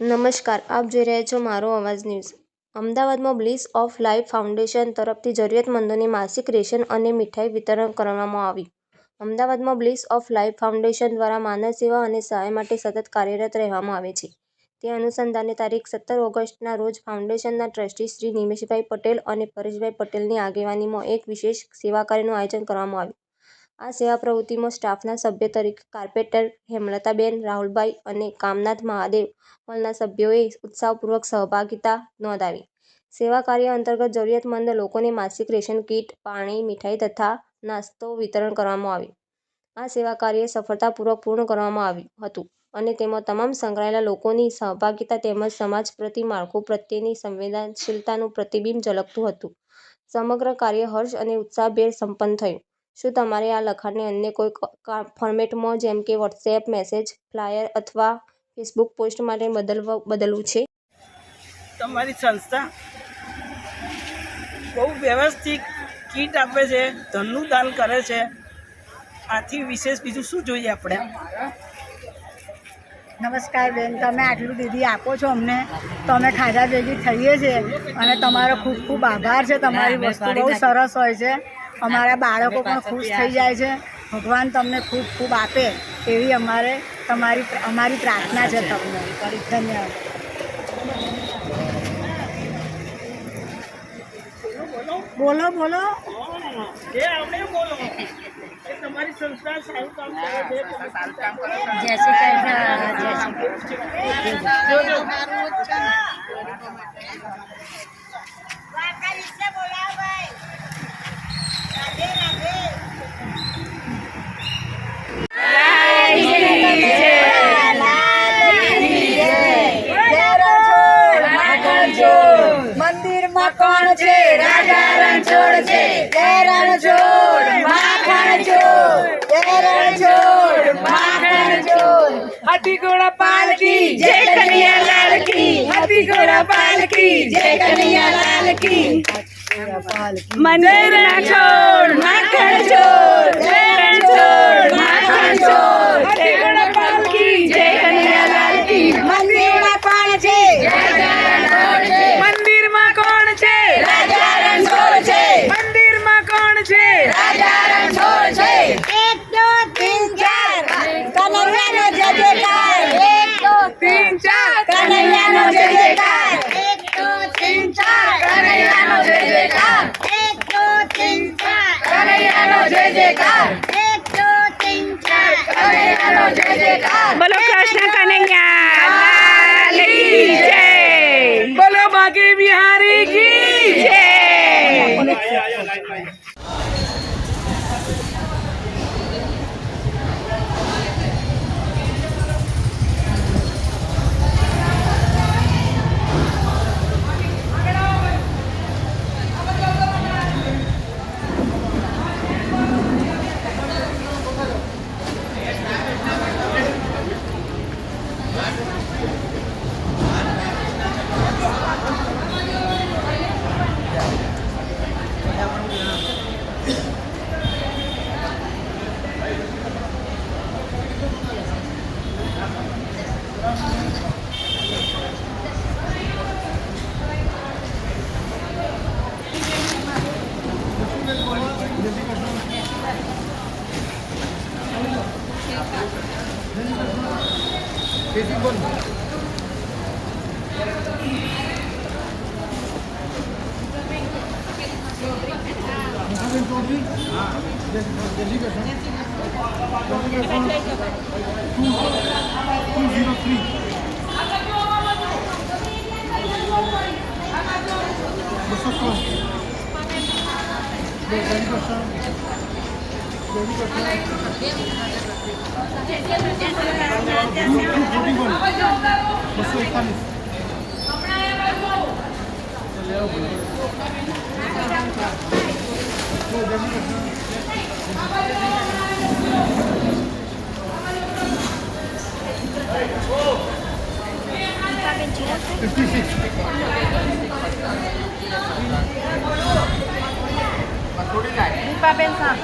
નમસ્કાર, આપ જોઈ રહ્યા છો મારો અવાજ ન્યૂઝ. અમદાવાદમાં બ્લિસ ઓફ લાઈફ ફાઉન્ડેશન તરફથી જરૂરિયાતમંદોને માસિક રેશન અને મીઠાઈ વિતરણ કરવામાં આવ્યું અમદાવાદમાં બ્લિસ ઓફ લાઈફ ફાઉન્ડેશન દ્વારા માનવ સેવા અને સહાય માટે સતત કાર્યરત રહેવામાં આવે છે. તે અનુસંધાને તારીખ સત્તર ઓગસ્ટના રોજ ફાઉન્ડેશનના ટ્રસ્ટી શ્રી નિમેશભાઈ પટેલ અને પરેશભાઈ પટેલની આગેવાનીમાં એક વિશેષ સેવાકાર્યનું આયોજન કરવામાં આવ્યું. આ સેવા પ્રવૃત્તિમાં સ્ટાફના સભ્ય તરીકે કાર્પેટર હેમલતાબેન, રાહુલભાઈ અને કામનાથ મહાદેવ હોલના સભ્યોએ ઉત્સાહપૂર્વક સહભાગિતા નોંધાવી. સેવા કાર્ય અંતર્ગત જરૂરિયાતમંદ લોકોને માસિક રેશન કીટ, પાણી, મીઠાઈ તથા નાસ્તો વિતરણ કરવામાં આવ્યું. આ સેવા કાર્ય સફળતાપૂર્વક પૂર્ણ કરવામાં આવ્યું હતું અને તેમાં તમામ સંકળાયેલા લોકોની સહભાગિતા તેમજ સમાજ પ્રતિ માળખું પ્રત્યેની સંવેદનશીલતાનું પ્રતિબિંબ ઝલકતું હતું. સમગ્ર કાર્ય હર્ષ અને ઉત્સાહભેર સંપન્ન થયું. શું તમારે આ લખાણને અન્ય કોઈ ફોર્મેટમાં જેમ કે વોટ્સએપ મેસેજ ફ્લાયર અથવા ફેસબુક પોસ્ટ માટે બદલવા બદલવું છે? તમારી સંસ્થા બહુ વ્યવસ્થિત કીટ આપે છે ધનનું દાન કરે છે. આથી વિશેષ બીજું શું જોઈએ આપણે? નમસ્કાર બેન તમે આટલું દીદી આપો છો અમને તો અમે ખાધા ભેગી થઈએ છીએ. અને તમારો ખૂબ ખૂબ આભાર છે તમારી વસ્તુ બહુ સરસ હોય છે. અમારા બાળકો પણ ખુશ થઈ જાય છે. ભગવાન તમને ખૂબ ખૂબ આપે એવી અમારે તમારી અમારી પ્રાર્થના છે તમને. ધન્યવાદ. બોલો બોલો. જે આપણે બોલો. એ તમારી સંસ્થા સારું કામ કરે છે. સારું કામ કરો છો. જય શ્રી કૃષ્ણ. જય શ્રી જોજો. મંદિરમાં કોણ છે રાજા રણછોડ છે જય રણછોડ માખણ ચોર જય રણછોડ માખણ ચોર હાથી ઘોડા પાલકી જય કનૈયા લાલ કી હાથી ઘોડા પાલકી જય કનૈયા લાલ કી મંદિર ના છોડ માખણ ચોર જય રણછોડ માખણ ચોર હાથી ઘોડા પાલકી જય કનૈયા લાલ કી મંદિરમાં કોણ છે મંદિરમાં કોણ છે રાજા રણછોડ છે મંદિરમાં કોણ છે રાજા રણછોડ છે એક દો તીન ચાર કનૈયાનો જય જયકાર એક દો તીન ચાર કનૈયાનો જય જયકાર એક દો તીન ચાર કનૈયાનો જય જયકાર એક દો તીન ચાર કનૈયાનો જય જયકાર. એક દો તીન ચાર બોલો કૃષ્ણ કનૈયા. Merci. બસો એકતાલીસ Fifty-six. これ以外リパ弁さん。